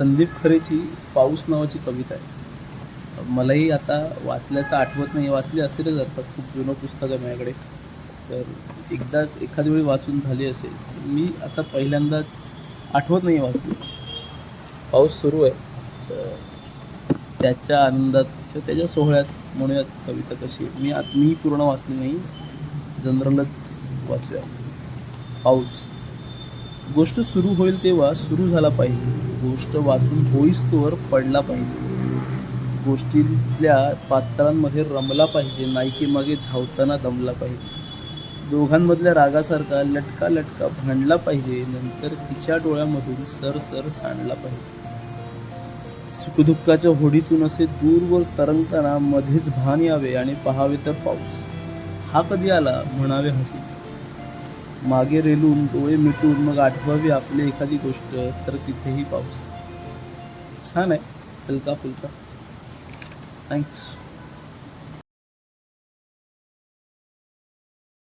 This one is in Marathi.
संदीप खरेची पाऊस नावाची कविता आहे. मलाही आता वाचल्याचं आठवत नाही. वाचली असेलच आता. खूप जुनं पुस्तक आहे माझ्याकडे. तर एकदा एखादी वेळी वाचून झाली असेल. मी आता पहिल्यांदाच आठवत नाही वाचली पाऊस सुरू आहे. त्याच्या आनंदात किंवा त्याच्या सोहळ्यात म्हणूयात कविता कशी आहे. मी आत मी पूर्ण वाचली नाही. जनरलच वाचूया. पाऊस. गोष्ट सुरू होईल तेव्हा सुरू झाला पाहिजे. गोष्ट वाचून होईस तोवर पडला पाहिजे. गोष्टीतल्या पात्रांमध्ये रमला पाहिजे नायकीमागे धावताना दमला पाहिजे. दोघांमधल्या रागासारखा लटका लटका भांडला पाहिजे नंतर तिच्या डोळ्यामधून सर सर सांडला पाहिजे. सुखदुःखाच्या होडीतून असे दूरवर तरंगताना मध्येच भान यावे आणि पहावे तर पाऊस. हा कधी आला? म्हणावे हसी. मागे रेलून डोळे मिटून मग आठवावी आपली एखादी गोष्ट तर तिथेही पाऊस. छान आहे. हलका फुलका. थँक्स